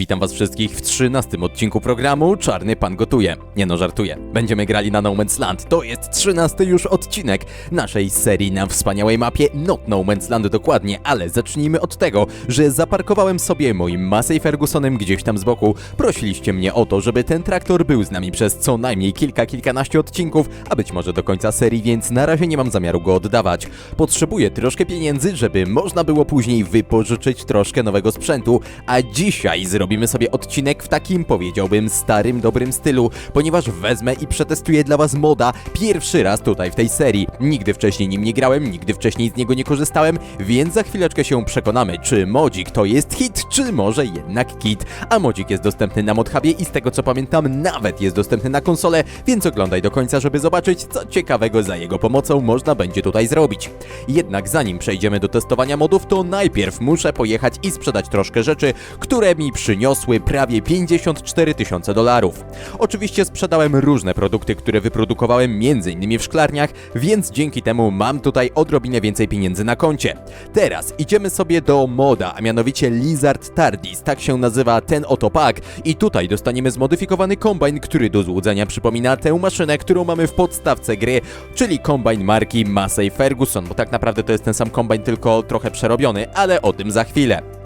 Witam was wszystkich w 13 odcinku programu Czarny Pan Gotuje. Nie no, żartuję. Będziemy grali na No Man's Land. To jest 13 już odcinek naszej serii na wspaniałej mapie Not No Man's Land dokładnie, ale zacznijmy od tego, że zaparkowałem sobie moim Massey Fergusonem gdzieś tam z boku. Prosiliście mnie o to, żeby ten traktor był z nami przez co najmniej kilka, kilkanaście odcinków, a być może do końca serii, więc na razie nie mam zamiaru go oddawać. Potrzebuję troszkę pieniędzy, żeby można było później wypożyczyć troszkę nowego sprzętu, a dzisiaj zrobimy sobie odcinek w takim, powiedziałbym, starym, dobrym stylu, ponieważ wezmę i przetestuję dla was moda pierwszy raz tutaj w tej serii. Nigdy wcześniej nim nie grałem, nigdy wcześniej z niego nie korzystałem, więc za chwileczkę się przekonamy, czy modzik to jest hit, czy może jednak kit. A modzik jest dostępny na Modhubie i z tego co pamiętam, nawet jest dostępny na konsolę, więc oglądaj do końca, żeby zobaczyć, co ciekawego za jego pomocą można będzie tutaj zrobić. Jednak zanim przejdziemy do testowania modów, to najpierw muszę pojechać i sprzedać troszkę rzeczy, które mi przyniosły prawie 54 tysiące dolarów. Oczywiście sprzedałem różne produkty, które wyprodukowałem m.in. w szklarniach, więc dzięki temu mam tutaj odrobinę więcej pieniędzy na koncie. Teraz idziemy sobie do moda, a mianowicie Lizard Tardis, tak się nazywa ten oto pak i tutaj dostaniemy zmodyfikowany kombajn, który do złudzenia przypomina tę maszynę, którą mamy w podstawce gry, czyli kombajn marki Massey Ferguson, bo tak naprawdę to jest ten sam kombajn, tylko trochę przerobiony, ale o tym za chwilę.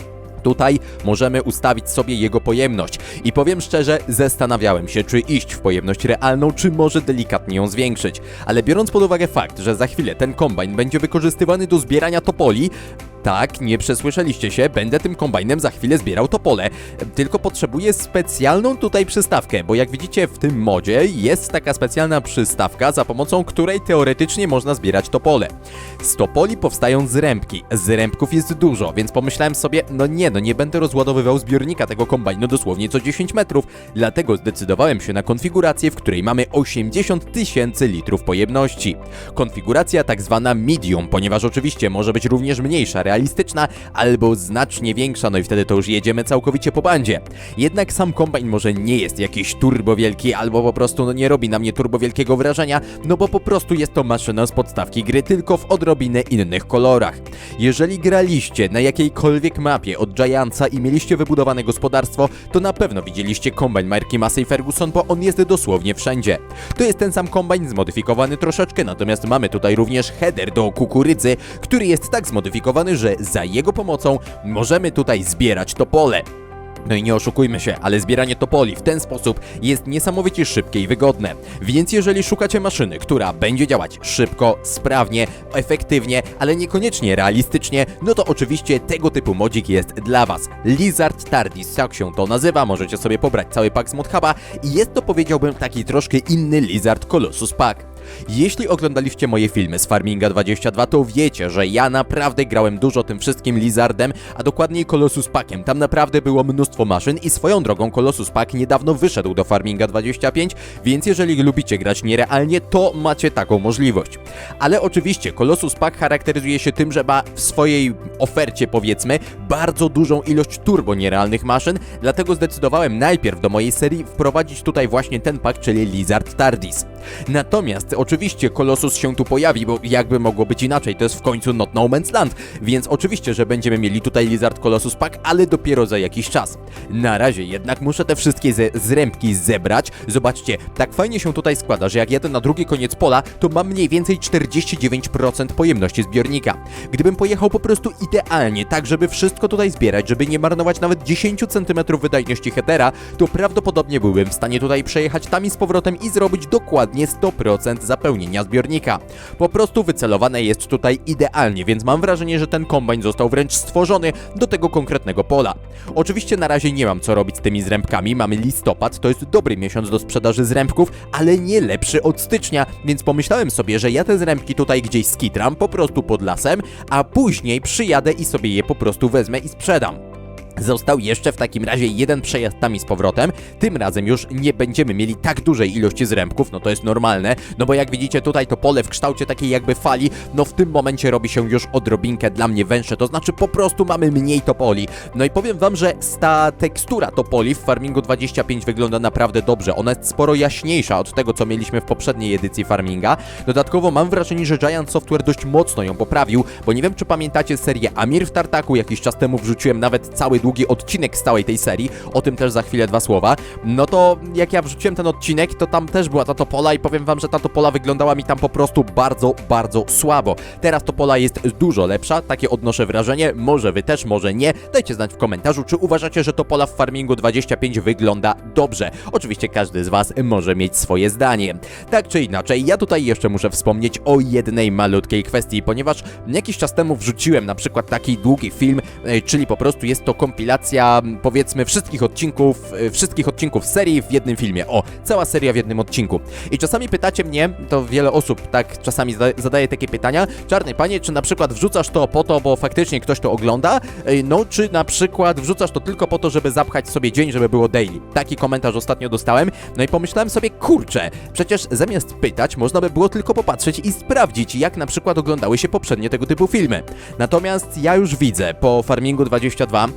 Tutaj możemy ustawić sobie jego pojemność i powiem szczerze, zastanawiałem się, czy iść w pojemność realną, czy może delikatnie ją zwiększyć. Ale biorąc pod uwagę fakt, że za chwilę ten kombajn będzie wykorzystywany do zbierania topoli, tak, nie przesłyszeliście się, będę tym kombajnem za chwilę zbierał topole. Tylko potrzebuję specjalną tutaj przystawkę, bo jak widzicie w tym modzie jest taka specjalna przystawka, za pomocą której teoretycznie można zbierać topole. Z topoli powstają zrębki. Zrębków jest dużo, więc pomyślałem sobie, no nie, no nie będę rozładowywał zbiornika tego kombajnu dosłownie co 10 metrów, dlatego zdecydowałem się na konfigurację, w której mamy 80 tysięcy litrów pojemności. Konfiguracja tak zwana medium, ponieważ oczywiście może być również mniejsza, realistyczna albo znacznie większa, no i wtedy to już jedziemy całkowicie po bandzie. Jednak sam kombajn może nie jest jakiś turbo wielki, albo po prostu no nie robi na mnie turbo wielkiego wrażenia, no bo po prostu jest to maszyna z podstawki gry, tylko w odrobinę innych kolorach. Jeżeli graliście na jakiejkolwiek mapie od Giantsa i mieliście wybudowane gospodarstwo, to na pewno widzieliście kombajn marki Massey Ferguson, bo on jest dosłownie wszędzie. To jest ten sam kombajn zmodyfikowany troszeczkę, natomiast mamy tutaj również header do kukurydzy, który jest tak zmodyfikowany, że za jego pomocą możemy tutaj zbierać topole. No i nie oszukujmy się, ale zbieranie topoli w ten sposób jest niesamowicie szybkie i wygodne. Więc jeżeli szukacie maszyny, która będzie działać szybko, sprawnie, efektywnie, ale niekoniecznie realistycznie, no to oczywiście tego typu modzik jest dla Was. Lizard Tardis, tak się to nazywa, możecie sobie pobrać cały pak z Modhuba i jest to powiedziałbym taki troszkę inny Lizard Colossus Pack. Jeśli oglądaliście moje filmy z Farminga 22, to wiecie, że ja naprawdę grałem dużo tym wszystkim Lizardem, a dokładniej Colossus Packiem. Tam naprawdę było mnóstwo maszyn i swoją drogą Colossus Pack niedawno wyszedł do Farminga 25, więc jeżeli lubicie grać nierealnie, to macie taką możliwość. Ale oczywiście Colossus Pack charakteryzuje się tym, że ma w swojej ofercie powiedzmy bardzo dużą ilość turbo nierealnych maszyn, dlatego zdecydowałem najpierw do mojej serii wprowadzić tutaj właśnie ten pak, czyli Lizard Tardis. Natomiast oczywiście Colossus się tu pojawi, bo jakby mogło być inaczej, to jest w końcu Not No Man's Land, więc oczywiście, że będziemy mieli tutaj Lizard Colossus Pack, ale dopiero za jakiś czas. Na razie jednak muszę te wszystkie ze zrębki zebrać. Zobaczcie, tak fajnie się tutaj składa, że jak jadę na drugi koniec pola, to mam mniej więcej 49% pojemności zbiornika. Gdybym pojechał po prostu idealnie, tak żeby wszystko tutaj zbierać, żeby nie marnować nawet 10 cm wydajności headera, to prawdopodobnie byłbym w stanie tutaj przejechać tam i z powrotem i zrobić dokładnie 100% zapełnienia zbiornika. Po prostu wycelowane jest tutaj idealnie, więc mam wrażenie, że ten kombajn został wręcz stworzony do tego konkretnego pola. Oczywiście na razie nie mam co robić z tymi zrębkami, mamy listopad, to jest dobry miesiąc do sprzedaży zrębków, ale nie lepszy od stycznia, więc pomyślałem sobie, że ja te zrębki tutaj gdzieś skitram po prostu pod lasem, a później przyjadę i sobie je po prostu wezmę i sprzedam. Został jeszcze w takim razie jeden przejazd tam i z powrotem. Tym razem już nie będziemy mieli tak dużej ilości zrębków, no to jest normalne, no bo jak widzicie tutaj to pole w kształcie takiej jakby fali, no w tym momencie robi się już odrobinkę dla mnie węższe, to znaczy po prostu mamy mniej topoli. No i powiem wam, że ta tekstura topoli w Farmingu 25 wygląda naprawdę dobrze. Ona jest sporo jaśniejsza od tego, co mieliśmy w poprzedniej edycji Farminga. Dodatkowo mam wrażenie, że Giant Software dość mocno ją poprawił, bo nie wiem, czy pamiętacie serię Amir w Tartaku, jakiś czas temu wrzuciłem nawet cały długi długi odcinek z całej tej serii, o tym też za chwilę dwa słowa, no to jak ja wrzuciłem ten odcinek, to tam też była ta topola i powiem wam, że ta topola wyglądała mi tam po prostu bardzo, bardzo słabo. Teraz topola jest dużo lepsza, takie odnoszę wrażenie, może wy też, może nie. Dajcie znać w komentarzu, czy uważacie, że topola w Farmingu 25 wygląda dobrze. Oczywiście każdy z was może mieć swoje zdanie. Tak czy inaczej, ja tutaj jeszcze muszę wspomnieć o jednej malutkiej kwestii, ponieważ jakiś czas temu wrzuciłem na przykład taki długi film, e, czyli po prostu jest to kompilacja m, powiedzmy wszystkich odcinków, e, wszystkich odcinków serii w jednym filmie. O, cała seria w jednym odcinku. I czasami pytacie mnie, to wiele osób tak czasami zada- zadaje takie pytania, czarny panie, czy na przykład wrzucasz to po to, bo faktycznie ktoś to ogląda, no czy na przykład wrzucasz to tylko po to, żeby zapchać sobie dzień, żeby było daily. Taki komentarz ostatnio dostałem, no i pomyślałem sobie, kurczę, przecież zamiast pytać, można by było tylko popatrzeć i sprawdzić, jak na przykład oglądały się poprzednie tego typu filmy. Natomiast ja już widzę po Farmingu 22,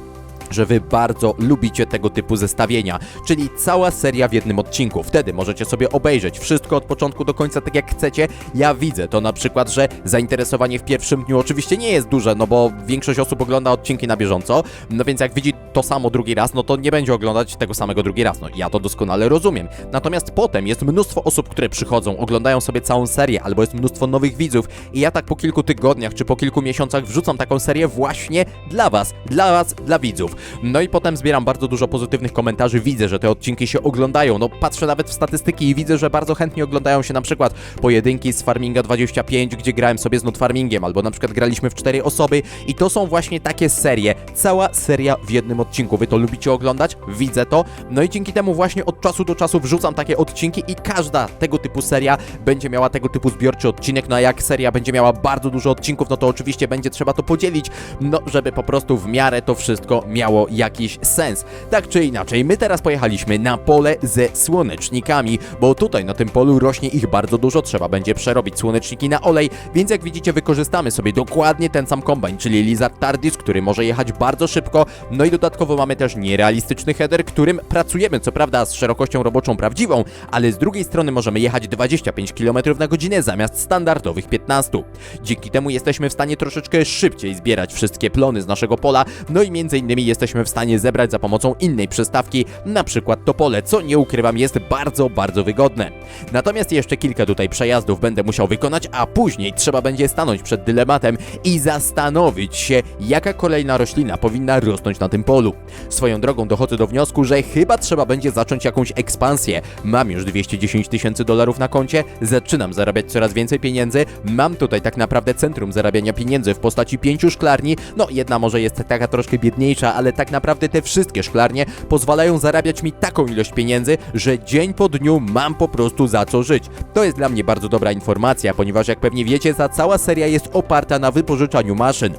że wy bardzo lubicie tego typu zestawienia, czyli cała seria w jednym odcinku. Wtedy możecie sobie obejrzeć wszystko od początku do końca tak jak chcecie. Ja widzę to na przykład, że zainteresowanie w pierwszym dniu oczywiście nie jest duże, no bo większość osób ogląda odcinki na bieżąco, no więc jak widzi to samo drugi raz, no to nie będzie oglądać tego samego drugi raz. No ja to doskonale rozumiem. Natomiast potem jest mnóstwo osób, które przychodzą, oglądają sobie całą serię, albo jest mnóstwo nowych widzów i ja tak po kilku tygodniach czy po kilku miesiącach wrzucam taką serię właśnie dla was, dla was, dla widzów. No i potem zbieram bardzo dużo pozytywnych komentarzy, widzę, że te odcinki się oglądają. No patrzę nawet w statystyki i widzę, że bardzo chętnie oglądają się na przykład pojedynki z Farminga 25, gdzie grałem sobie z Not Farmingiem, albo na przykład graliśmy w cztery osoby i to są właśnie takie serie. Cała seria w jednym odcinku. Wy to lubicie oglądać? Widzę to. No i dzięki temu właśnie od czasu do czasu wrzucam takie odcinki i każda tego typu seria będzie miała tego typu zbiorczy odcinek. No a jak seria będzie miała bardzo dużo odcinków, no to oczywiście będzie trzeba to podzielić, no żeby po prostu w miarę to wszystko miało jakiś sens. Tak czy inaczej, my teraz pojechaliśmy na pole ze słonecznikami, bo tutaj na tym polu rośnie ich bardzo dużo, trzeba będzie przerobić słoneczniki na olej, więc jak widzicie wykorzystamy sobie dokładnie ten sam kombajn, czyli Lizard Tardis, który może jechać bardzo szybko, no i dodatkowo mamy też nierealistyczny header, którym pracujemy, co prawda z szerokością roboczą prawdziwą, ale z drugiej strony możemy jechać 25 km na godzinę zamiast standardowych 15. Dzięki temu jesteśmy w stanie troszeczkę szybciej zbierać wszystkie plony z naszego pola, no i między innymi jesteśmy w stanie zebrać za pomocą innej przystawki, na przykład to pole, co nie ukrywam jest bardzo, bardzo wygodne. Natomiast jeszcze kilka tutaj przejazdów będę musiał wykonać, a później trzeba będzie stanąć przed dylematem i zastanowić się, jaka kolejna roślina powinna rosnąć na tym polu. Swoją drogą dochodzę do wniosku, że chyba trzeba będzie zacząć jakąś ekspansję. Mam już 210 tysięcy dolarów na koncie, zaczynam zarabiać coraz więcej pieniędzy, mam tutaj tak naprawdę centrum zarabiania pieniędzy w postaci pięciu szklarni, no jedna może jest taka troszkę biedniejsza, ale tak naprawdę te wszystkie szklarnie pozwalają zarabiać mi taką ilość pieniędzy, że dzień po dniu mam po prostu za co żyć. To jest dla mnie bardzo dobra informacja, ponieważ jak pewnie wiecie, ta cała seria jest oparta na wypożyczaniu maszyn.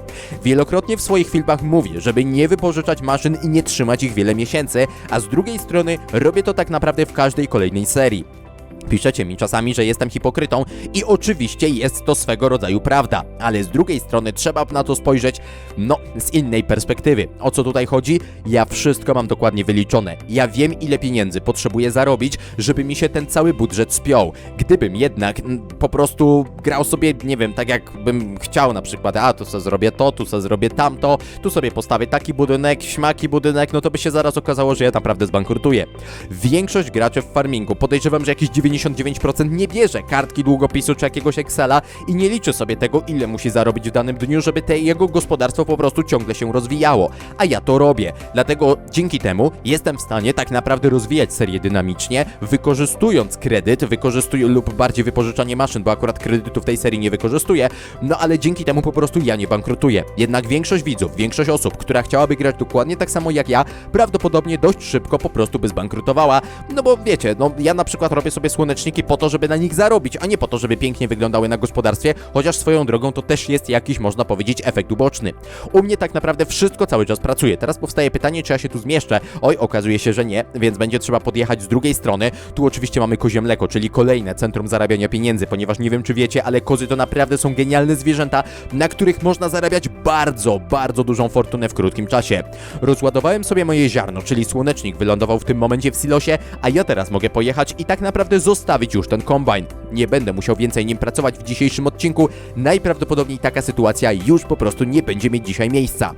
Wielokrotnie w swoich filmach mówię, żeby nie wypożyczać maszyn i nie trzymać ich wiele miesięcy, a z drugiej strony robię to tak naprawdę w każdej kolejnej serii. Piszecie mi czasami, że jestem hipokrytą i oczywiście jest to swego rodzaju prawda, ale z drugiej strony trzeba na to spojrzeć, no, z innej perspektywy. O co tutaj chodzi? Ja wszystko mam dokładnie wyliczone. Ja wiem, ile pieniędzy potrzebuję zarobić, żeby mi się ten cały budżet spiął. Gdybym jednak mm, po prostu grał sobie, nie wiem, tak jak bym chciał na przykład, a tu sobie zrobię to, tu sobie zrobię tamto, tu sobie postawię taki budynek, śmaki budynek, no to by się zaraz okazało, że ja naprawdę zbankrutuję. Większość graczy w farmingu podejrzewam, że jakieś 99% nie bierze kartki długopisu czy jakiegoś Excela i nie liczy sobie tego, ile musi zarobić w danym dniu, żeby te jego gospodarstwo po prostu ciągle się rozwijało. A ja to robię. Dlatego dzięki temu jestem w stanie tak naprawdę rozwijać serię dynamicznie, wykorzystując kredyt, wykorzystuję lub bardziej wypożyczanie maszyn, bo akurat kredytu w tej serii nie wykorzystuję, no ale dzięki temu po prostu ja nie bankrutuję. Jednak większość widzów, większość osób, która chciałaby grać dokładnie tak samo jak ja, prawdopodobnie dość szybko po prostu by zbankrutowała, no bo wiecie, no ja na przykład robię sobie słoneczniki po to, żeby na nich zarobić, a nie po to, żeby pięknie wyglądały na gospodarstwie, chociaż swoją drogą to też jest jakiś, można powiedzieć, efekt uboczny. U mnie tak naprawdę wszystko cały czas pracuje. Teraz powstaje pytanie, czy ja się tu zmieszczę. Oj, okazuje się, że nie, więc będzie trzeba podjechać z drugiej strony. Tu oczywiście mamy kozie mleko, czyli kolejne centrum zarabiania pieniędzy, ponieważ nie wiem, czy wiecie, ale kozy to naprawdę są genialne zwierzęta, na których można zarabiać bardzo, bardzo dużą fortunę w krótkim czasie. Rozładowałem sobie moje ziarno, czyli słonecznik wylądował w tym momencie w silosie, a ja teraz mogę pojechać i tak naprawdę zostawić już ten kombajn. Nie będę musiał więcej nim pracować w dzisiejszym odcinku. Najprawdopodobniej taka sytuacja już po prostu nie będzie mieć dzisiaj miejsca.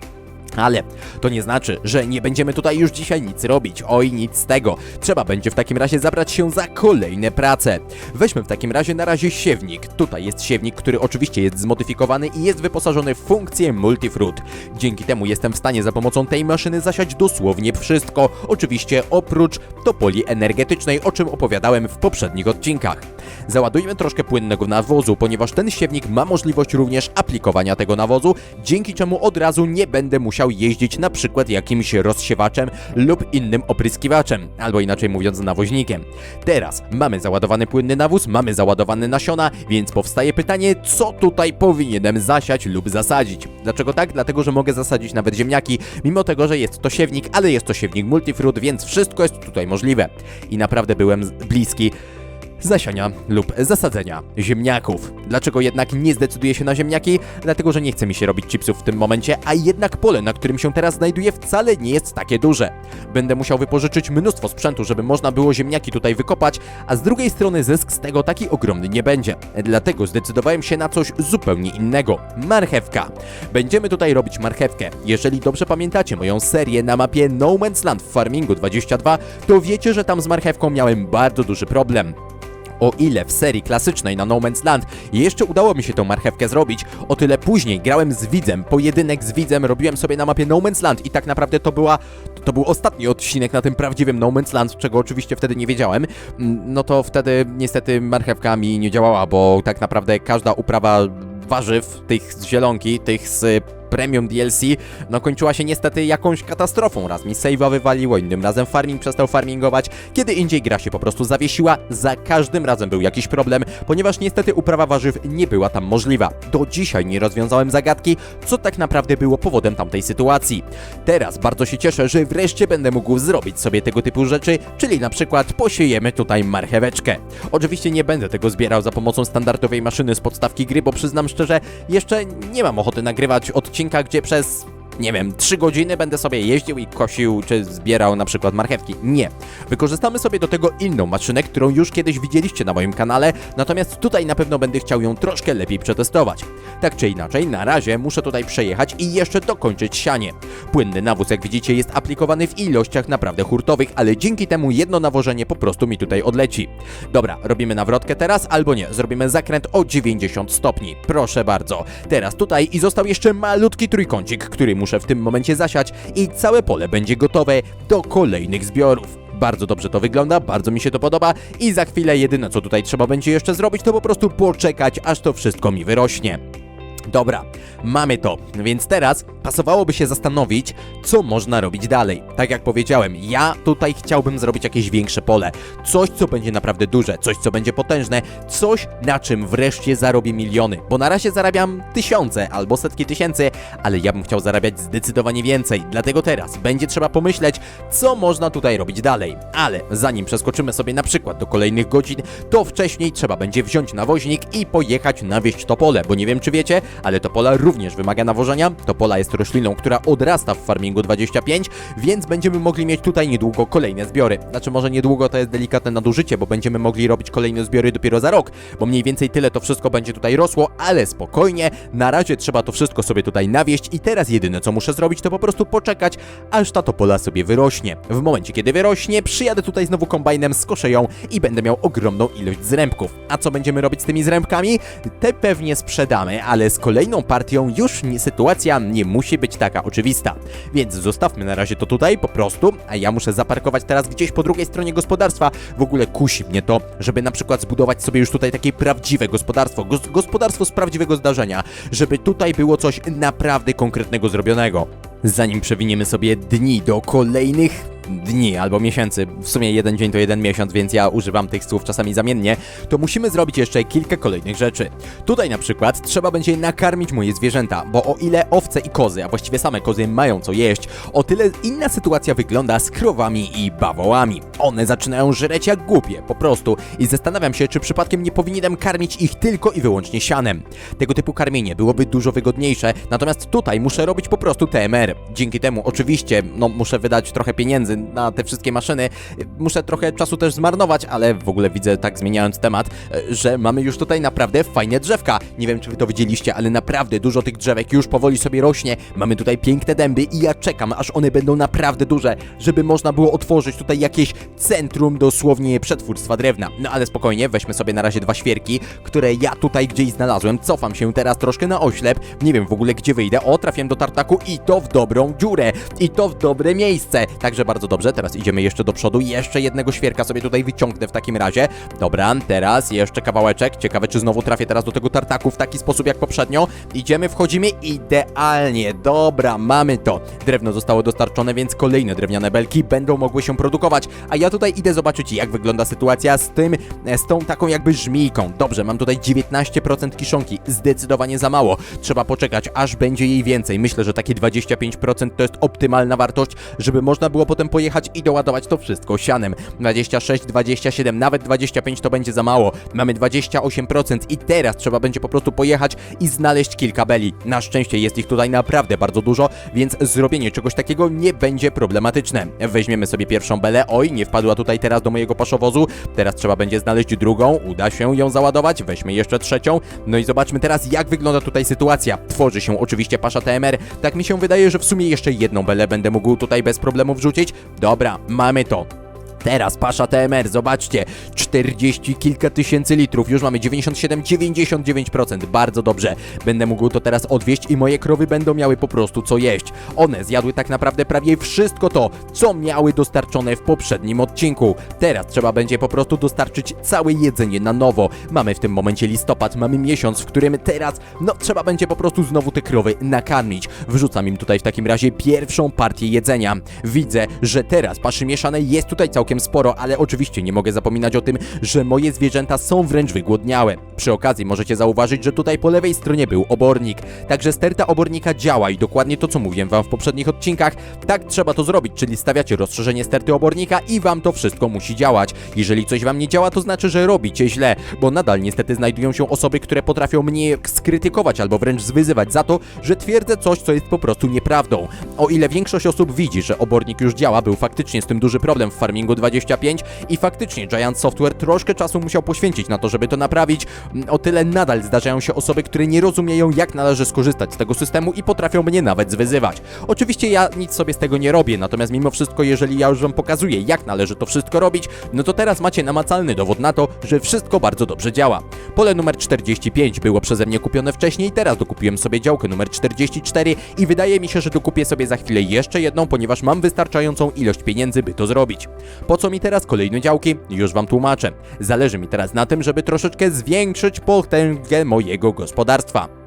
Ale to nie znaczy, że nie będziemy tutaj już dzisiaj nic robić. Oj, nic z tego. Trzeba będzie w takim razie zabrać się za kolejne prace. Weźmy w takim razie na razie siewnik. Tutaj jest siewnik, który oczywiście jest zmodyfikowany i jest wyposażony w funkcję multifruit. Dzięki temu jestem w stanie za pomocą tej maszyny zasiać dosłownie wszystko. Oczywiście oprócz topoli energetycznej, o czym opowiadałem w poprzednich odcinkach. Załadujmy troszkę płynnego nawozu, ponieważ ten siewnik ma możliwość również aplikowania tego nawozu, dzięki czemu od razu nie będę musiał jeździć na przykład jakimś rozsiewaczem lub innym opryskiwaczem, albo inaczej mówiąc nawoźnikiem. Teraz mamy załadowany płynny nawóz, mamy załadowane nasiona, więc powstaje pytanie, co tutaj powinienem zasiać lub zasadzić. Dlaczego tak? Dlatego, że mogę zasadzić nawet ziemniaki, mimo tego, że jest to siewnik, ale jest to siewnik multifruit, więc wszystko jest tutaj możliwe. I naprawdę byłem bliski zasiania lub zasadzenia ziemniaków. Dlaczego jednak nie zdecyduję się na ziemniaki? Dlatego, że nie chce mi się robić chipsów w tym momencie, a jednak pole, na którym się teraz znajduję, wcale nie jest takie duże. Będę musiał wypożyczyć mnóstwo sprzętu, żeby można było ziemniaki tutaj wykopać, a z drugiej strony zysk z tego taki ogromny nie będzie. Dlatego zdecydowałem się na coś zupełnie innego. Marchewka. Będziemy tutaj robić marchewkę. Jeżeli dobrze pamiętacie moją serię na mapie No Man's Land w Farmingu 22, to wiecie, że tam z marchewką miałem bardzo duży problem. O ile w serii klasycznej na No Man's Land jeszcze udało mi się tą marchewkę zrobić, o tyle później grałem z widzem, pojedynek z widzem robiłem sobie na mapie No Man's Land i tak naprawdę to była to był ostatni odcinek na tym prawdziwym No Man's Land, czego oczywiście wtedy nie wiedziałem, Mm, no to wtedy niestety marchewka mi nie działała, bo tak naprawdę każda uprawa warzyw, tych z zielonki, tych z premium DLC, no kończyła się niestety jakąś katastrofą. Raz mi save'a wywaliło, innym razem farming przestał farmingować, kiedy indziej gra się po prostu zawiesiła, za każdym razem był jakiś problem, ponieważ niestety uprawa warzyw nie była tam możliwa. Do dzisiaj nie rozwiązałem zagadki, co tak naprawdę było powodem tamtej sytuacji. Teraz bardzo się cieszę, że wreszcie będę mógł zrobić sobie tego typu rzeczy, czyli na przykład posiejemy tutaj marcheweczkę. Oczywiście nie będę tego zbierał za pomocą standardowej maszyny z podstawki gry, bo przyznam szczerze, jeszcze nie mam ochoty nagrywać odcinka, gdzie przez nie wiem, 3 godziny będę sobie jeździł i kosił, czy zbierał na przykład marchewki. Nie. Wykorzystamy sobie do tego inną maszynę, którą już kiedyś widzieliście na moim kanale, natomiast tutaj na pewno będę chciał ją troszkę lepiej przetestować. Tak czy inaczej, na razie muszę tutaj przejechać i jeszcze dokończyć sianie. Płynny nawóz, jak widzicie, jest aplikowany w ilościach naprawdę hurtowych, ale dzięki temu jedno nawożenie po prostu mi tutaj odleci. Dobra, robimy nawrotkę teraz, albo nie, zrobimy zakręt o 90 stopni. Proszę bardzo. Teraz tutaj i został jeszcze malutki trójkącik, który muszę w tym momencie zasiać i całe pole będzie gotowe do kolejnych zbiorów. Bardzo dobrze to wygląda, bardzo mi się to podoba i za chwilę jedyne co tutaj trzeba będzie jeszcze zrobić to po prostu poczekać aż to wszystko mi wyrośnie. Dobra, mamy to, więc teraz pasowałoby się zastanowić, co można robić dalej. Tak jak powiedziałem, ja tutaj chciałbym zrobić jakieś większe pole. Coś, co będzie naprawdę duże, coś, co będzie potężne, coś, na czym wreszcie zarobię miliony. Bo na razie zarabiam tysiące albo setki tysięcy, ale ja bym chciał zarabiać zdecydowanie więcej. Dlatego teraz będzie trzeba pomyśleć, co można tutaj robić dalej. Ale zanim przeskoczymy sobie na przykład do kolejnych godzin, to wcześniej trzeba będzie wziąć nawoźnik i pojechać nawieść to pole, bo nie wiem czy wiecie, ale Topola również wymaga nawożenia. Topola jest rośliną, która odrasta w farmingu 25, więc będziemy mogli mieć tutaj niedługo kolejne zbiory. Znaczy może niedługo to jest delikatne nadużycie, bo będziemy mogli robić kolejne zbiory dopiero za rok, bo mniej więcej tyle to wszystko będzie tutaj rosło, ale spokojnie, na razie trzeba to wszystko sobie tutaj nawieść i teraz jedyne co muszę zrobić to po prostu poczekać, aż ta topola sobie wyrośnie. W momencie kiedy wyrośnie, przyjadę tutaj znowu kombajnem, skoszę ją i będę miał ogromną ilość zrębków. A co będziemy robić z tymi zrębkami? Te pewnie sprzedamy, ale z kolejną partią już nie, sytuacja nie musi być taka oczywista. Więc zostawmy na razie to tutaj po prostu, a ja muszę zaparkować teraz gdzieś po drugiej stronie gospodarstwa. W ogóle kusi mnie to, żeby na przykład zbudować sobie już tutaj takie prawdziwe gospodarstwo, gos gospodarstwo z prawdziwego zdarzenia, żeby tutaj było coś naprawdę konkretnego zrobionego. Zanim przewiniemy sobie dni do kolejnych dni albo miesięcy, w sumie jeden dzień to jeden miesiąc, więc ja używam tych słów czasami zamiennie, to musimy zrobić jeszcze kilka kolejnych rzeczy. Tutaj na przykład trzeba będzie nakarmić moje zwierzęta, bo o ile owce i kozy, a właściwie same kozy mają co jeść, o tyle inna sytuacja wygląda z krowami i bawołami. one zaczynają żreć jak głupie, po prostu. I zastanawiam się, czy przypadkiem nie powinienem karmić ich tylko i wyłącznie sianem. Tego typu karmienie byłoby dużo wygodniejsze, natomiast tutaj muszę robić po prostu TMR. Dzięki temu oczywiście, no muszę wydać trochę pieniędzy na te wszystkie maszyny, muszę trochę czasu też zmarnować, ale w ogóle widzę, tak zmieniając temat, że mamy już tutaj naprawdę fajne drzewka. Nie wiem, czy wy to widzieliście, ale naprawdę dużo tych drzewek już powoli sobie rośnie. Mamy tutaj piękne dęby i ja czekam, aż one będą naprawdę duże, żeby można było otworzyć tutaj jakieś centrum dosłownie przetwórstwa drewna. No ale spokojnie, weźmy sobie na razie dwa świerki, które ja tutaj gdzieś znalazłem. Cofam się teraz troszkę na oślep. Nie wiem w ogóle gdzie wyjdę. O, trafiłem do tartaku i to w dobrą dziurę. I to w dobre miejsce. Także bardzo dobrze. Teraz idziemy jeszcze do przodu. Jeszcze jednego świerka sobie tutaj wyciągnę w takim razie. Dobra, teraz jeszcze kawałeczek. Ciekawe, czy znowu trafię teraz do tego tartaku w taki sposób jak poprzednio. Idziemy, wchodzimy idealnie. Dobra, mamy to. Drewno zostało dostarczone, więc kolejne drewniane belki będą mogły się produkować. A ja tutaj idę zobaczyć, jak wygląda sytuacja z tym, e, z tą taką jakby żmijką. Dobrze, mam tutaj 19% kiszonki. Zdecydowanie za mało. Trzeba poczekać, aż będzie jej więcej. Myślę, że takie 25% to jest optymalna wartość, żeby można było potem pojechać i doładować to wszystko sianem. 26, 27, nawet 25 to będzie za mało. Mamy 28% i teraz trzeba będzie po prostu pojechać i znaleźć kilka beli. Na szczęście jest ich tutaj naprawdę bardzo dużo, więc zrobienie czegoś takiego nie będzie problematyczne. Weźmiemy sobie pierwszą belę. Oj, nie wpadła tutaj teraz do mojego paszowozu. Teraz trzeba będzie znaleźć drugą. Uda się ją załadować. Weźmy jeszcze trzecią. No i zobaczmy teraz, jak wygląda tutaj sytuacja. Tworzy się oczywiście pasza TMR. Tak mi się wydaje, że w sumie jeszcze jedną belę będę mógł tutaj bez problemu wrzucić. Dobra, mamy to. Teraz pasza TMR, zobaczcie, 40 kilka tysięcy litrów, już mamy 97, 99%, bardzo dobrze. Będę mógł to teraz odwieźć i moje krowy będą miały po prostu co jeść. One zjadły tak naprawdę prawie wszystko to, co miały dostarczone w poprzednim odcinku. Teraz trzeba będzie po prostu dostarczyć całe jedzenie na nowo. Mamy w tym momencie listopad, mamy miesiąc, w którym teraz, no trzeba będzie po prostu znowu te krowy nakarmić. Wrzucam im tutaj w takim razie pierwszą partię jedzenia. Widzę, że teraz paszy mieszane jest tutaj całkiem sporo, ale oczywiście nie mogę zapominać o tym, że moje zwierzęta są wręcz wygłodniałe. Przy okazji możecie zauważyć, że tutaj po lewej stronie był obornik. Także sterta obornika działa i dokładnie to, co mówiłem wam w poprzednich odcinkach, tak trzeba to zrobić, czyli stawiacie rozszerzenie sterty obornika i wam to wszystko musi działać. Jeżeli coś wam nie działa, to znaczy, że robicie źle, bo nadal niestety znajdują się osoby, które potrafią mnie skrytykować albo wręcz zwyzywać za to, że twierdzę coś, co jest po prostu nieprawdą. O ile większość osób widzi, że obornik już działa, był faktycznie z tym duży problem w Farmingu 25 i faktycznie Giant Software troszkę czasu musiał poświęcić na to, żeby to naprawić. O tyle nadal zdarzają się osoby, które nie rozumieją, jak należy skorzystać z tego systemu i potrafią mnie nawet zwyzywać. Oczywiście ja nic sobie z tego nie robię, natomiast mimo wszystko, jeżeli ja już wam pokazuję, jak należy to wszystko robić, no to teraz macie namacalny dowód na to, że wszystko bardzo dobrze działa. Pole numer 45 było przeze mnie kupione wcześniej, teraz dokupiłem sobie działkę numer 44 i wydaje mi się, że dokupię sobie za chwilę jeszcze jedną, ponieważ mam wystarczającą ilość pieniędzy, by to zrobić. Po co mi teraz kolejne działki? Już wam tłumaczę. Zależy mi teraz na tym, żeby troszeczkę zwiększyć potęgę mojego gospodarstwa.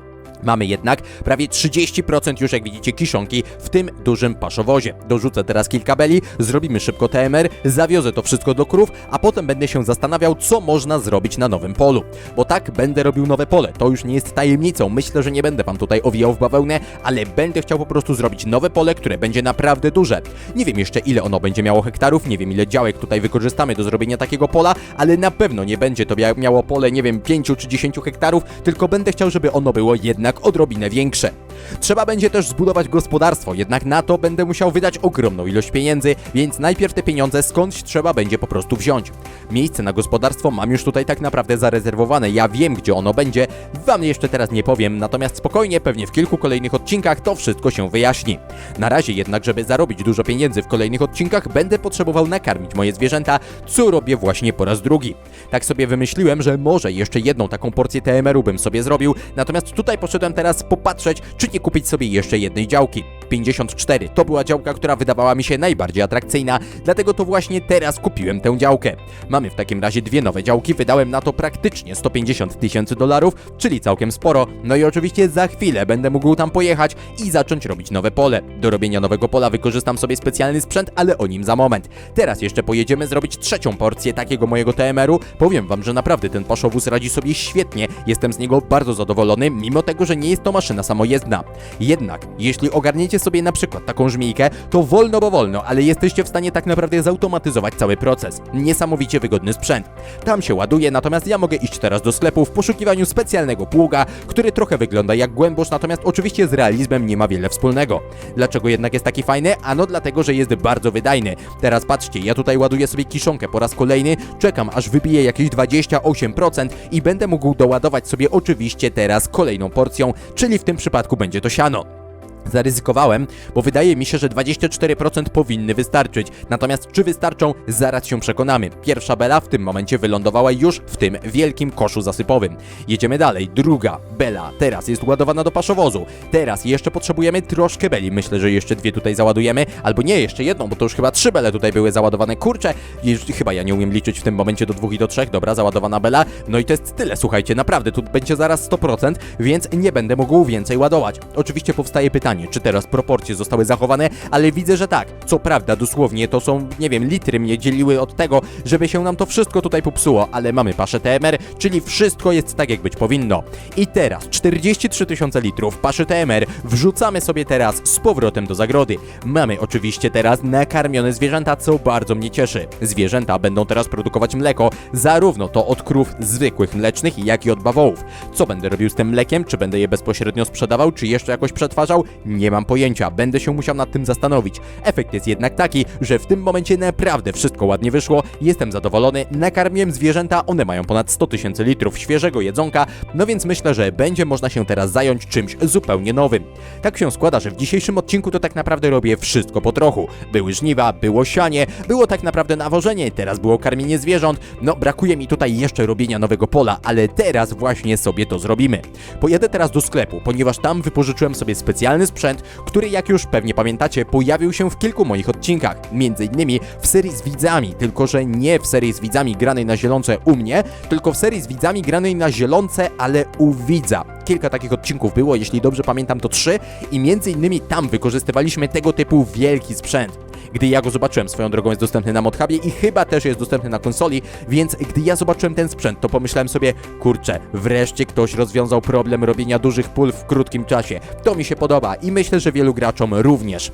Mamy jednak prawie 30% już jak widzicie kiszonki w tym dużym paszowozie. Dorzucę teraz kilka beli, zrobimy szybko TMR, zawiozę to wszystko do krów, a potem będę się zastanawiał, co można zrobić na nowym polu. Bo tak, będę robił nowe pole, to już nie jest tajemnicą. Myślę, że nie będę wam tutaj owijał w bawełnę, ale będę chciał po prostu zrobić nowe pole, które będzie naprawdę duże. Nie wiem jeszcze ile ono będzie miało hektarów, nie wiem ile działek tutaj wykorzystamy do zrobienia takiego pola, ale na pewno nie będzie to mia- miało pole, nie wiem, 5 czy 10 hektarów, tylko będę chciał, żeby ono było jednak odrobinę większe. Trzeba będzie też zbudować gospodarstwo, jednak na to będę musiał wydać ogromną ilość pieniędzy, więc najpierw te pieniądze skądś trzeba będzie po prostu wziąć. Miejsce na gospodarstwo mam już tutaj tak naprawdę zarezerwowane, ja wiem gdzie ono będzie, wam jeszcze teraz nie powiem, natomiast spokojnie, pewnie w kilku kolejnych odcinkach to wszystko się wyjaśni. Na razie jednak, żeby zarobić dużo pieniędzy w kolejnych odcinkach, będę potrzebował nakarmić moje zwierzęta, co robię właśnie po raz drugi. Tak sobie wymyśliłem, że może jeszcze jedną taką porcję TMR-u bym sobie zrobił, natomiast tutaj poszedłem teraz popatrzeć, czy nie kupić sobie jeszcze jednej działki. 54 to była działka, która wydawała mi się najbardziej atrakcyjna, dlatego to właśnie teraz kupiłem tę działkę. Mamy w takim razie dwie nowe działki, wydałem na to praktycznie 150 tysięcy dolarów, czyli całkiem sporo. No i oczywiście za chwilę będę mógł tam pojechać i zacząć robić nowe pole. Do robienia nowego pola wykorzystam sobie specjalny sprzęt, ale o nim za moment. Teraz jeszcze pojedziemy zrobić trzecią porcję takiego mojego TMR-u. Powiem wam, że naprawdę ten paszowóz radzi sobie świetnie, jestem z niego bardzo zadowolony, mimo tego, że nie jest to maszyna samojezdna. Jednak, jeśli ogarniecie sobie na przykład taką żmijkę, to wolno bo wolno, ale jesteście w stanie tak naprawdę zautomatyzować cały proces. Niesamowicie wygodny sprzęt. Tam się ładuje, natomiast ja mogę iść teraz do sklepu w poszukiwaniu specjalnego pługa, który trochę wygląda jak głębosz, natomiast oczywiście z realizmem nie ma wiele wspólnego. Dlaczego jednak jest taki fajny? Ano dlatego, że jest bardzo wydajny. Teraz patrzcie, ja tutaj ładuję sobie kiszonkę po raz kolejny, czekam aż wybije jakieś 28% i będę mógł doładować sobie oczywiście teraz kolejną porcją, czyli w tym przypadku będzie to siano. Zaryzykowałem, bo wydaje mi się, że 24% powinny wystarczyć. Natomiast czy wystarczą, zaraz się przekonamy. Pierwsza bela w tym momencie wylądowała już w tym wielkim koszu zasypowym. Jedziemy dalej. Druga bela teraz jest ładowana do paszowozu. Teraz jeszcze potrzebujemy troszkę beli. Myślę, że jeszcze dwie tutaj załadujemy. Albo nie, jeszcze jedną, bo to już chyba trzy bele tutaj były załadowane. Kurczę, chyba ja nie umiem liczyć w tym momencie do dwóch i do trzech. Dobra, załadowana bela. No i to jest tyle, słuchajcie, naprawdę, tu będzie zaraz 100%, więc nie będę mógł więcej ładować. Oczywiście powstaje pytanie, czy teraz proporcje zostały zachowane, ale widzę, że tak. Co prawda, dosłownie to są, nie wiem, litry mnie dzieliły od tego, żeby się nam to wszystko tutaj popsuło, ale mamy paszę TMR, czyli wszystko jest tak, jak być powinno. I teraz 43 tysiące litrów paszy TMR wrzucamy sobie teraz z powrotem do zagrody. Mamy oczywiście teraz nakarmione zwierzęta, co bardzo mnie cieszy. Zwierzęta będą teraz produkować mleko, zarówno to od krów zwykłych mlecznych, jak i od bawołów. Co będę robił z tym mlekiem? Czy będę je bezpośrednio sprzedawał, czy jeszcze jakoś przetwarzał? Nie mam pojęcia, będę się musiał nad tym zastanowić. Efekt jest jednak taki, że w tym momencie naprawdę wszystko ładnie wyszło, jestem zadowolony, nakarmiłem zwierzęta, one mają ponad 100 tysięcy litrów świeżego jedzonka, no więc myślę, że będzie można się teraz zająć czymś zupełnie nowym. Tak się składa, że w dzisiejszym odcinku to tak naprawdę robię wszystko po trochu. Były żniwa, było sianie, było tak naprawdę nawożenie, teraz było karmienie zwierząt, no brakuje mi tutaj jeszcze robienia nowego pola, ale teraz właśnie sobie to zrobimy. Pojadę teraz do sklepu, ponieważ tam wypożyczyłem sobie specjalny sprzęt, który jak już pewnie pamiętacie, pojawił się w kilku moich odcinkach, między innymi w serii z widzami, tylko że nie w serii z widzami granej na zielonce u mnie, tylko w serii z widzami granej na zielonce, ale u widza. Kilka takich odcinków było, jeśli dobrze pamiętam to trzy i między innymi tam wykorzystywaliśmy tego typu wielki sprzęt. Gdy ja go zobaczyłem, swoją drogą jest dostępny na Modhubie i chyba też jest dostępny na konsoli, więc gdy ja zobaczyłem ten sprzęt, to pomyślałem sobie, kurczę, wreszcie ktoś rozwiązał problem robienia dużych pól w krótkim czasie. To mi się podoba i myślę, że wielu graczom również.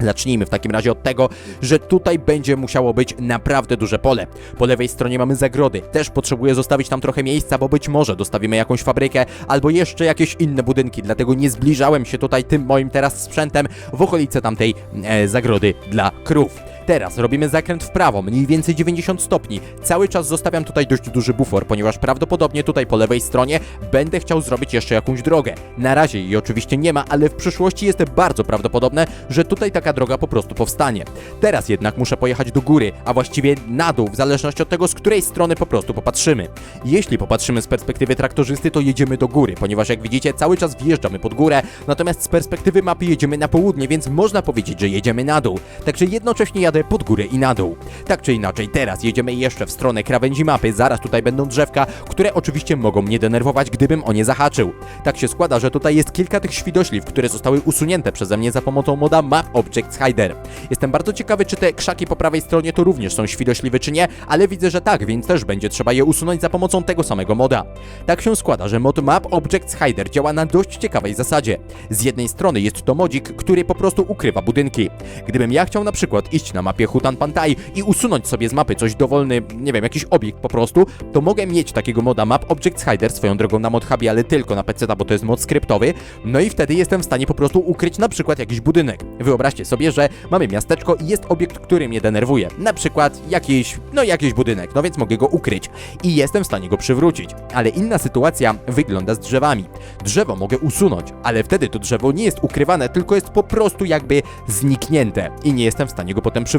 Zacznijmy w takim razie od tego, że tutaj będzie musiało być naprawdę duże pole. Po lewej stronie mamy zagrody. Też potrzebuję zostawić tam trochę miejsca, bo być może dostawimy jakąś fabrykę albo jeszcze jakieś inne budynki. Dlatego nie zbliżałem się tutaj tym moim teraz sprzętem w okolice tamtej e, zagrody dla krów. Teraz robimy zakręt w prawo, mniej więcej 90 stopni. Cały czas zostawiam tutaj dość duży bufor, ponieważ prawdopodobnie tutaj po lewej stronie będę chciał zrobić jeszcze jakąś drogę. Na razie jej oczywiście nie ma, ale w przyszłości jest bardzo prawdopodobne, że tutaj taka droga po prostu powstanie. Teraz jednak muszę pojechać do góry, a właściwie na dół, w zależności od tego, z której strony po prostu popatrzymy. Jeśli popatrzymy z perspektywy traktorzysty, to jedziemy do góry, ponieważ jak widzicie, cały czas wjeżdżamy pod górę, natomiast z perspektywy mapy jedziemy na południe, więc można powiedzieć, że jedziemy na dół. Także jednocześnie jadę pod górę i na dół. Tak czy inaczej, teraz jedziemy jeszcze w stronę krawędzi mapy, zaraz tutaj będą drzewka, które oczywiście mogą mnie denerwować, gdybym o nie zahaczył. Tak się składa, że tutaj jest kilka tych świdośliw, które zostały usunięte przeze mnie za pomocą moda Map Objects Hider. Jestem bardzo ciekawy, czy te krzaki po prawej stronie to również są świdośliwe, czy nie, ale widzę, że tak, więc też będzie trzeba je usunąć za pomocą tego samego moda. Tak się składa, że mod Map Objects Hider działa na dość ciekawej zasadzie. Z jednej strony jest to modzik, który po prostu ukrywa budynki. Gdybym ja chciał na przykład iść na mapie Hutan Pantai i usunąć sobie z mapy coś dowolny, nie wiem, jakiś obiekt po prostu, to mogę mieć takiego moda Map Objects Hider swoją drogą na ModHubie, ale tylko na PC, bo to jest mod skryptowy. No i wtedy jestem w stanie po prostu ukryć na przykład jakiś budynek. Wyobraźcie sobie, że mamy miasteczko i jest obiekt, który mnie denerwuje. Na przykład jakiś, no jakiś budynek, no więc mogę go ukryć i jestem w stanie go przywrócić. Ale inna sytuacja wygląda z drzewami. Drzewo mogę usunąć, ale wtedy to drzewo nie jest ukrywane, tylko jest po prostu jakby zniknięte i nie jestem w stanie go potem przywrócić.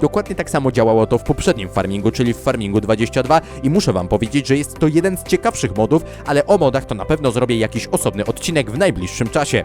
Dokładnie tak samo działało to w poprzednim farmingu, czyli w farmingu 22 i muszę wam powiedzieć, że jest to jeden z ciekawszych modów, ale o modach to na pewno zrobię jakiś osobny odcinek w najbliższym czasie.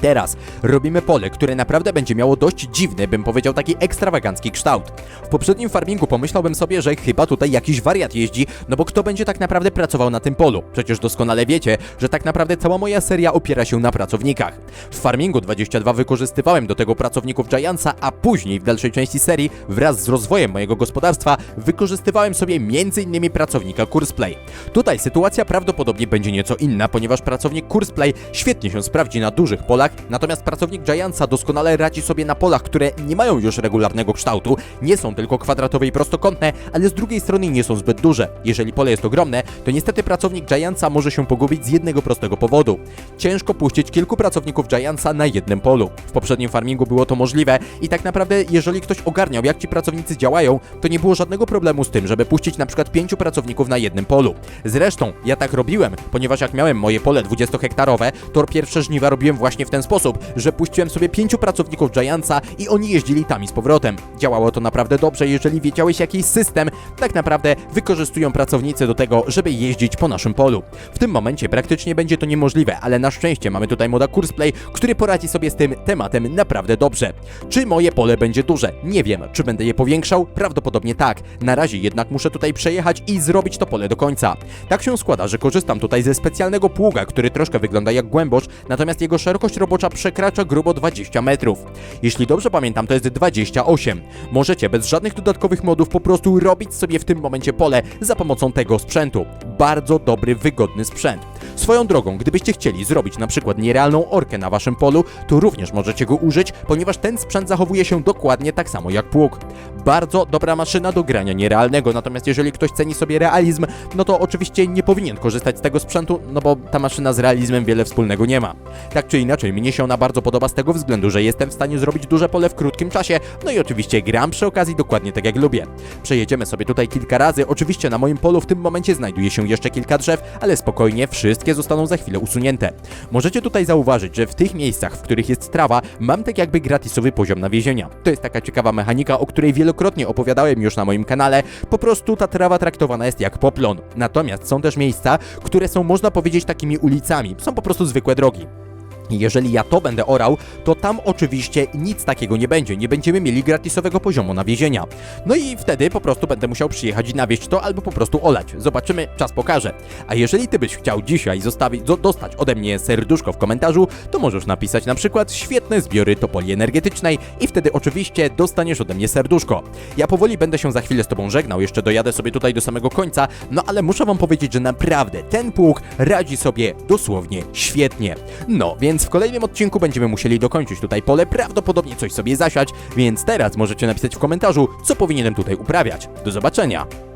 Teraz robimy pole, które naprawdę będzie miało dość dziwny, bym powiedział, taki ekstrawagancki kształt. W poprzednim farmingu pomyślałbym sobie, że chyba tutaj jakiś wariat jeździ, no bo kto będzie tak naprawdę pracował na tym polu? Przecież doskonale wiecie, że tak naprawdę cała moja seria opiera się na pracownikach. W farmingu 22 wykorzystywałem do tego pracowników Giantsa, a później w dalszej części serii, wraz z rozwojem mojego gospodarstwa, wykorzystywałem sobie m.in. pracownika Kursplay. Tutaj sytuacja prawdopodobnie będzie nieco inna, ponieważ pracownik Kursplay świetnie się sprawdzi na dużych polach, polach, natomiast pracownik Giantsa doskonale radzi sobie na polach, które nie mają już regularnego kształtu, nie są tylko kwadratowe i prostokątne, ale z drugiej strony nie są zbyt duże. Jeżeli pole jest ogromne, to niestety pracownik Giantsa może się pogubić z jednego prostego powodu. Ciężko puścić kilku pracowników Giantsa na jednym polu. W poprzednim farmingu było to możliwe i tak naprawdę jeżeli ktoś ogarniał jak ci pracownicy działają, to nie było żadnego problemu z tym, żeby puścić na przykład pięciu pracowników na jednym polu. Zresztą ja tak robiłem, ponieważ jak miałem moje pole 20-hektarowe, to pierwsze żniwa robiłem właśnie w ten sposób, że puściłem sobie pięciu pracowników Giantsa i oni jeździli tam i z powrotem. Działało to naprawdę dobrze, jeżeli wiedziałeś jakiś system, tak naprawdę wykorzystują pracownicy do tego, żeby jeździć po naszym polu. W tym momencie praktycznie będzie to niemożliwe, ale na szczęście mamy tutaj moda Kursplay, który poradzi sobie z tym tematem naprawdę dobrze. Czy moje pole będzie duże? Nie wiem. Czy będę je powiększał? Prawdopodobnie tak. Na razie jednak muszę tutaj przejechać i zrobić to pole do końca. Tak się składa, że korzystam tutaj ze specjalnego pługa, który troszkę wygląda jak głębosz, natomiast jego szerokość robocza przekracza grubo 20 metrów. Jeśli dobrze pamiętam, to jest 28. Możecie bez żadnych dodatkowych modów po prostu robić sobie w tym momencie pole za pomocą tego sprzętu. Bardzo dobry, wygodny sprzęt. Swoją drogą, gdybyście chcieli zrobić na przykład nierealną orkę na waszym polu, to również możecie go użyć, ponieważ ten sprzęt zachowuje się dokładnie tak samo jak pług. Bardzo dobra maszyna do grania nierealnego, natomiast jeżeli ktoś ceni sobie realizm, no to oczywiście nie powinien korzystać z tego sprzętu, no bo ta maszyna z realizmem wiele wspólnego nie ma. Tak czy inaczej, mnie się ona bardzo podoba z tego względu, że jestem w stanie zrobić duże pole w krótkim czasie, no i oczywiście gram przy okazji dokładnie tak jak lubię. Przejedziemy sobie tutaj kilka razy, oczywiście na moim polu w tym momencie znajduje się jeszcze kilka drzew, ale spokojnie, wszystkie zostaną za chwilę usunięte. Możecie tutaj zauważyć, że w tych miejscach, w których jest trawa, mam tak jakby gratisowy poziom nawiezienia. To jest taka ciekawa mechanika, o której wielokrotnie opowiadałem już na moim kanale, po prostu ta trawa traktowana jest jak poplon. Natomiast są też miejsca, które są można powiedzieć takimi ulicami, są po prostu zwykłe drogi. Jeżeli ja to będę orał, to tam oczywiście nic takiego nie będzie. Nie będziemy mieli gratisowego poziomu nawiezienia. No i wtedy po prostu będę musiał przyjechać i nawieźć to, albo po prostu olać. Zobaczymy, czas pokaże. A jeżeli ty byś chciał dzisiaj zostawić, do, dostać ode mnie serduszko w komentarzu, to możesz napisać na przykład świetne zbiory topoli energetycznej i wtedy oczywiście dostaniesz ode mnie serduszko. Ja powoli będę się za chwilę z tobą żegnał, jeszcze dojadę sobie tutaj do samego końca, no ale muszę wam powiedzieć, że naprawdę ten pług radzi sobie dosłownie świetnie. No, więc w kolejnym odcinku będziemy musieli dokończyć tutaj pole, prawdopodobnie coś sobie zasiać, więc teraz możecie napisać w komentarzu, co powinienem tutaj uprawiać. Do zobaczenia!